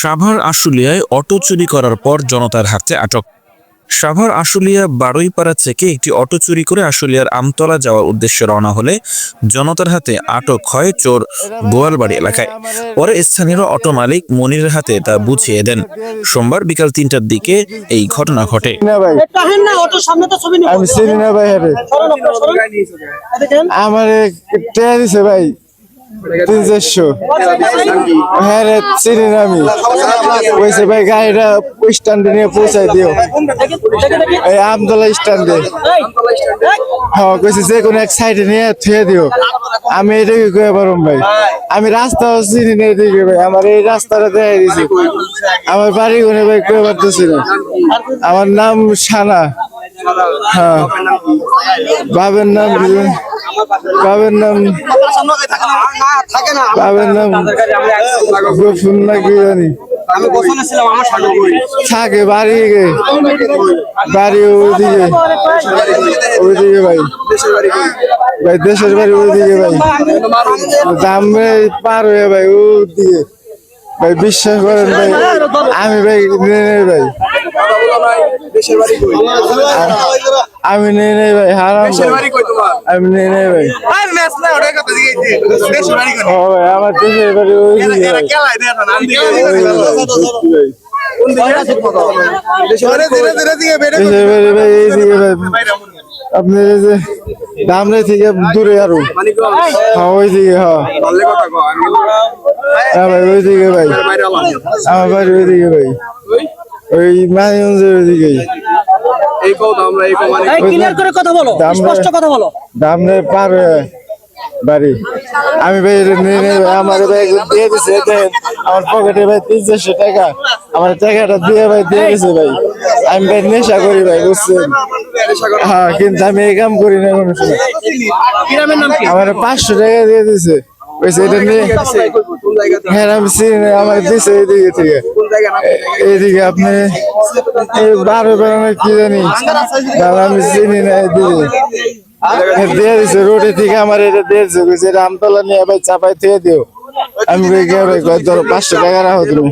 Savar আশুলিয়ায় auto চুরি করার পর জনতার হাতে আটক। সাভার আশুলিয়া বারুইপাড়া থেকে একটি অটো চুরি করে আশুলিয়ার আমতলা যাওয়ার উদ্দেশ্যে রওনা হলে জনতার হাতে আটক হয় চোর গোয়ালবাড়ি এলাকায়। পরে স্থানীয় অটো মালিক মনির হাতে তা বুঝিয়ে দেন। সোমবার বিকাল তিনটার দিকে এই ঘটনা ঘটে। আমার ভাই। হ্যাঁ আমি। ভাই নিয়ে দিও। এই হ্যাঁ যে কোনো এক সাইডে নিয়ে থুয়ে দিও। আমি এটাকে কয়ে পারম ভাই, আমি রাস্তা চিনি না ভাই, আমার এই রাস্তাটা দেখাই দিছি। আমার বাড়ি কোনে ভাই, কয়ে পারতেছি না। আমার নাম সানা। হ্যাঁ। বাবার নাম বাবার নাম বাবার নাম গফুর না কি জানি? থাকে বাড়ি বাড়ি ওইদিকে। ওইদিকে ভাই। ভাই, দেশের বাড়ি ওইদিকে ভাই। দাম পার হয়ে ভাই, ওইদিকে। ভাই, বিশ্বাস করেন ভাই, আমি ভাই ভাই। আমি নেই নেই ভাই হারাম দেশের ভাই। বাড়ি কই তোমার? আমি নেই নেই ভাই। আমার দেশের বাড়ি আপনি যে দামরে থেকে দূরে আরও। মানে হ্যাঁ হ্যাঁ। হ্যাঁ ভাই ভাই। আমার বাড়ি ভাই। ওই মানিগঞ্জের ওইদিকেই। মানে এই ক্লিয়ার করে কথা বলো দাম রে। স্পষ্ট কথা বলো। দামরে পার বাড়ি। আমি আমার দিয়ে দিছে আমার পকেটে ভাই তিন চারশো টাকা। আমার টাকাটা দিয়ে ভাই দিয়ে দিছে ভাই। আমি ভাই নেশা করি ভাই বুঝছেন? হ্যাঁ কিন্তু আমি এই কাম করি না কোনো সময়। গ্রামের নাম কি? আমার পাঁচশো টাকা দিয়ে দিছে। এটা নিয়ে হ্যাঁ আমি আমার দিছে এইদিকে থেকে আপনি এই বারো বেড়ানো কি জানি? আমি চিনি না এদিকে এ দিয়ে দিছে রোডে থেকে আমার এটা দিয়েছে কইছে এটা আমতলা নিয়ে ভাই চাপাই থেকে দিও। আমি ধরো পাঁচশো টাকা রাখো তুমি।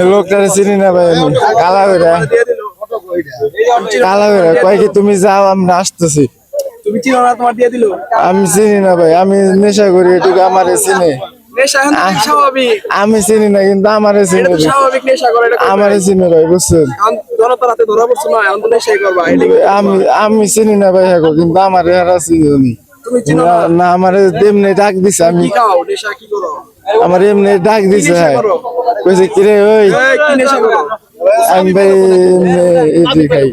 এই লোকটারে চিনি না ভাই আমি। কালা কালা বেড়া কয় কি তুমি যাও আমি আসতেছি। তুমি চিনো না তোমার দিয়ে দিল? আমি চিনি না ভাই আমি নেশা করি এটুকু আমারে চিনি। আমি চিনি না কিন্তু আমারে চিনি ভাই। বুঝছেন? আমি আমি চিনি না ভাই হ্যাঁ কিন্তু আমার এরা চিনি না? আমার এমনি ডাক দিছে আমি। আমার এমনি ডাক দিছে হ্যাঁ। কইছে কিরে ওই? আমি ভাই এটি খাই।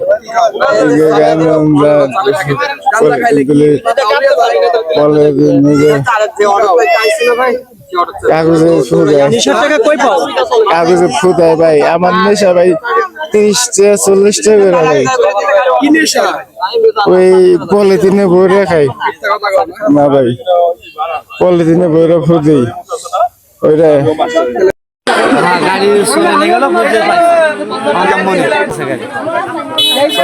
কাগজে কাগজে ফুদায় ভাই। আমার নেশা ভাই তিরিশ টাকা, চল্লিশ টাকা ভাই ওই পলিথিনে ভরে খাই। না। ভাই, পলিথিনে ভরে ফুদি। ওইটা গাড়ি পারছি